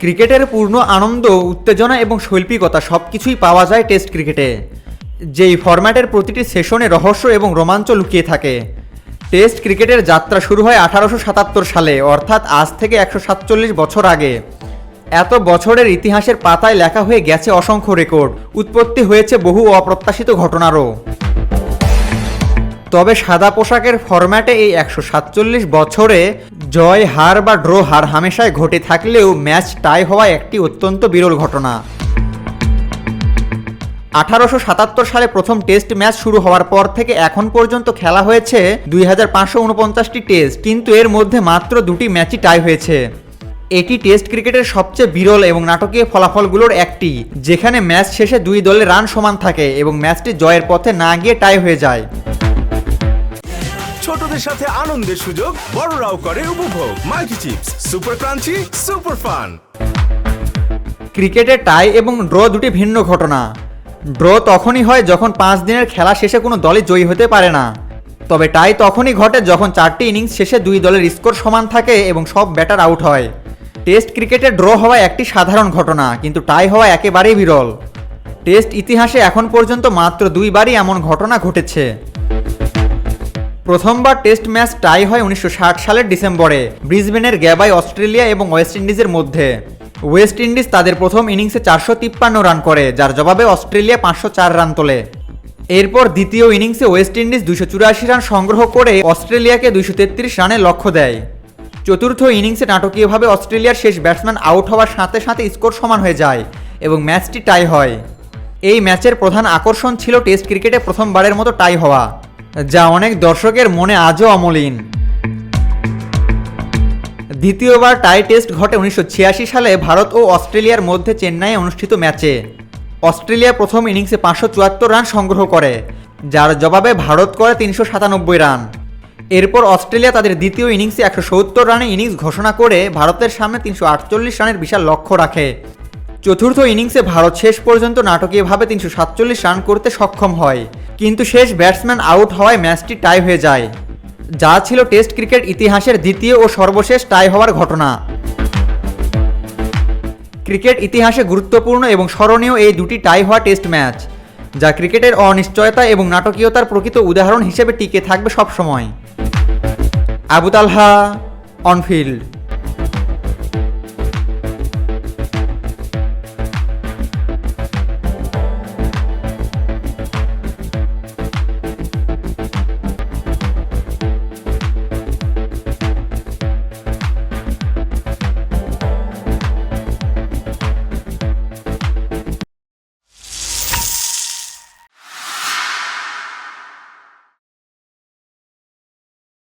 ক্রিকেটের পূর্ণ আনন্দ, উত্তেজনা এবং শৈল্পিকতা সব কিছুই পাওয়া যায় টেস্ট ক্রিকেটে, যেই ফরম্যাটের প্রতিটি সেশনে রহস্য এবং রোমাঞ্চ লুকিয়ে থাকে। টেস্ট ক্রিকেটের যাত্রা শুরু হয় আঠারোশো সাতাত্তর সালে, অর্থাৎ আজ থেকে একশো সাতচল্লিশ বছর আগে। এত বছরের ইতিহাসের পাতায় লেখা হয়ে গেছে অসংখ্য রেকর্ড, উৎপত্তি হয়েছে বহু অপ্রত্যাশিত ঘটনারও। তবে সাদা পোশাকের ফরম্যাটে এই একশো সাতচল্লিশ বছরে জয়, হার বা ড্র হার হামেশায় ঘটে থাকলেও ম্যাচ টাই হওয়া একটি অত্যন্ত বিরল ঘটনা। আঠারোশো সাতাত্তর সালে প্রথম টেস্ট ম্যাচ শুরু হওয়ার পর থেকে এখন পর্যন্ত খেলা হয়েছে দুই হাজার পাঁচশো উনপঞ্চাশটি টেস্ট, কিন্তু এর মধ্যে মাত্র দুটি ম্যাচই টাই হয়েছে। এটি টেস্ট ক্রিকেটের সবচেয়ে বিরল এবং নাটকীয় ফলাফলগুলোর একটি, যেখানে ম্যাচ শেষে দুই দলের রান সমান থাকে এবং ম্যাচটি জয়ের পথে না গিয়ে টাই হয়ে যায়। ছোটদের সাথে আনন্দের সুযোগ বড়রাও করে উপভোগ। Multi chips, super crunchy, super fun. ক্রিকেটে টাই এবং ড্র দুটি ভিন্ন ঘটনা। ড্র তখনই হয় যখন পাঁচ দিনের খেলা শেষে কোনো দলই জয়ী হতে পারে না। তবে টাই তখনই ঘটে যখন চারটি ইনিংস শেষে দুই দলের স্কোর সমান থাকে এবং সব ব্যাটার আউট হয়। টেস্ট ক্রিকেটে ড্র হওয়া একটি সাধারণ ঘটনা, কিন্তু টাই হওয়া একেবারেই বিরল। টেস্ট ইতিহাসে এখন পর্যন্ত মাত্র দুইবারই এমন ঘটনা ঘটেছে। প্রথমবার টেস্ট ম্যাচ টাই হয় উনিশশো ষাট সালের ডিসেম্বরে, ব্রিসবেনের গ্যাবাই অস্ট্রেলিয়া এবং ওয়েস্ট ইন্ডিজের মধ্যে। ওয়েস্ট ইন্ডিজ তাদের প্রথম ইনিংসে চারশো তিপ্পান্ন রান করে, যার জবাবে অস্ট্রেলিয়া পাঁচশো চার রান তোলে। এরপর দ্বিতীয় ইনিংসে ওয়েস্ট ইন্ডিজ দুশো চুরাশি রান সংগ্রহ করে অস্ট্রেলিয়াকে দুশো তেত্রিশ রানে লক্ষ্য দেয়। চতুর্থ ইনিংসে নাটকীয়ভাবে অস্ট্রেলিয়ার শেষ ব্যাটসম্যান আউট হওয়ার সাথে সাথে স্কোর সমান হয়ে যায় এবং ম্যাচটি টাই হয়। এই ম্যাচের প্রধান আকর্ষণ ছিল টেস্ট ক্রিকেটে প্রথমবারের মতো টাই হওয়া। যা অনেক দর্শকের মনে আজও অমলিন। দ্বিতীয়বার টাই টেস্ট ঘটে উনিশশো ছিয়াশি সালে ভারত ও অস্ট্রেলিয়ার মধ্যে চেন্নাইয়ে অনুষ্ঠিত ম্যাচে। অস্ট্রেলিয়া প্রথম ইনিংসে পাঁচশো চুয়াত্তর রান সংগ্রহ করে, যার জবাবে ভারত করে তিনশো সাতানব্বই রান। এরপর অস্ট্রেলিয়া তাদের দ্বিতীয় ইনিংসে একশো সত্তর রানে ইনিংস ঘোষণা করে ভারতের সামনে তিনশো আটচল্লিশ রানের বিশাল লক্ষ্য রাখে। চতুর্থ ইনিংসে ভারত শেষ পর্যন্ত নাটকীয়ভাবে তিনশো সাতচল্লিশ রান করতে সক্ষম হয়। কিন্তু শেষ ব্যাটসম্যান আউট হওয়ায় ম্যাচটি টাই হয়ে যায়। যা ছিল টেস্ট ক্রিকেট ইতিহাসের দ্বিতীয় ও সর্বশেষ টাই হওয়ার ঘটনা। ক্রিকেট ইতিহাসে গুরুত্বপূর্ণ এবং স্মরণীয় এই দুটি টাই হওয়া টেস্ট ম্যাচ, যা ক্রিকেটের অনিশ্চয়তা এবং নাটকীয়তার প্রকৃত উদাহরণ হিসেবে টিকে থাকবে সবসময়। Abu Talha on field.